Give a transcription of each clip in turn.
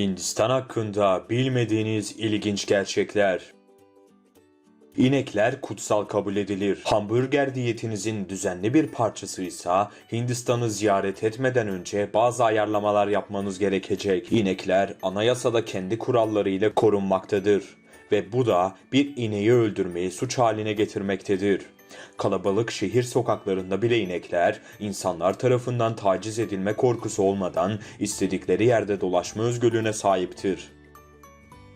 Hindistan hakkında bilmediğiniz ilginç gerçekler. İnekler kutsal kabul edilir. Hamburger diyetinizin düzenli bir parçasıysa Hindistan'ı ziyaret etmeden önce bazı ayarlamalar yapmanız gerekecek. İnekler anayasada kendi kurallarıyla korunmaktadır ve bu da bir ineği öldürmeyi suç haline getirmektedir. Kalabalık şehir sokaklarında bile inekler insanlar tarafından taciz edilme korkusu olmadan istedikleri yerde dolaşma özgürlüğüne sahiptir.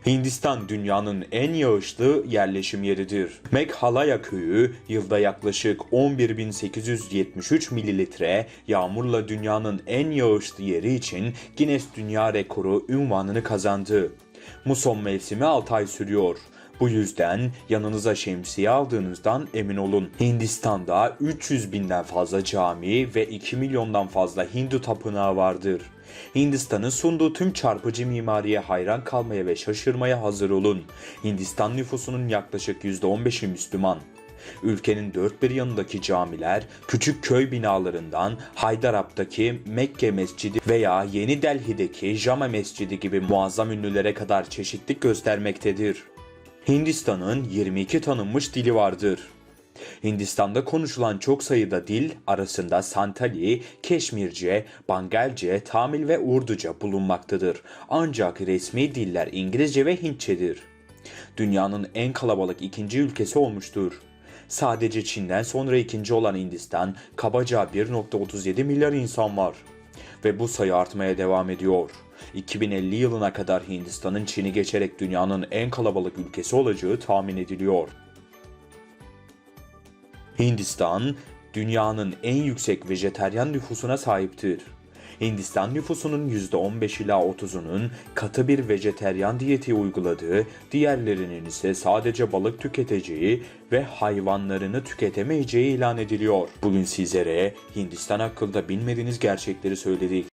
Hindistan dünyanın en yağışlı yerleşim yeridir. Meghalaya köyü yılda yaklaşık 11.873 mililitre yağmurla dünyanın en yağışlı yeri için Guinness Dünya Rekoru ünvanını kazandı. Muson mevsimi 6 ay sürüyor. Bu yüzden yanınıza şemsiye aldığınızdan emin olun. Hindistan'da 300 binden fazla cami ve 2 milyondan fazla Hindu tapınağı vardır. Hindistan'ın sunduğu tüm çarpıcı mimariye hayran kalmaya ve şaşırmaya hazır olun. Hindistan nüfusunun yaklaşık %15'i Müslüman. Ülkenin dört bir yanındaki camiler, küçük köy binalarından Haydarabad'daki Mekke Mescidi veya Yeni Delhi'deki Jama Mescidi gibi muazzam ünlülere kadar çeşitlilik göstermektedir. Hindistan'ın 22 tanınmış dili vardır. Hindistan'da konuşulan çok sayıda dil arasında Santali, Keşmirce, Bangalce, Tamil ve Urduca bulunmaktadır. Ancak resmi diller İngilizce ve Hintçedir. Dünyanın en kalabalık ikinci ülkesi olmuştur. Sadece Çin'den sonra ikinci olan Hindistan kabaca 1.37 milyar insan var. Ve bu sayı artmaya devam ediyor. 2050 yılına kadar Hindistan'ın Çin'i geçerek dünyanın en kalabalık ülkesi olacağı tahmin ediliyor. Hindistan, dünyanın en yüksek vejeteryan nüfusuna sahiptir. Hindistan nüfusunun %15 ila 30'unun katı bir vejeteryan diyeti uyguladığı, diğerlerinin ise sadece balık tüketeceği ve hayvanlarını tüketemeyeceği ilan ediliyor. Bugün sizlere Hindistan hakkında bilmediğiniz gerçekleri söyledik.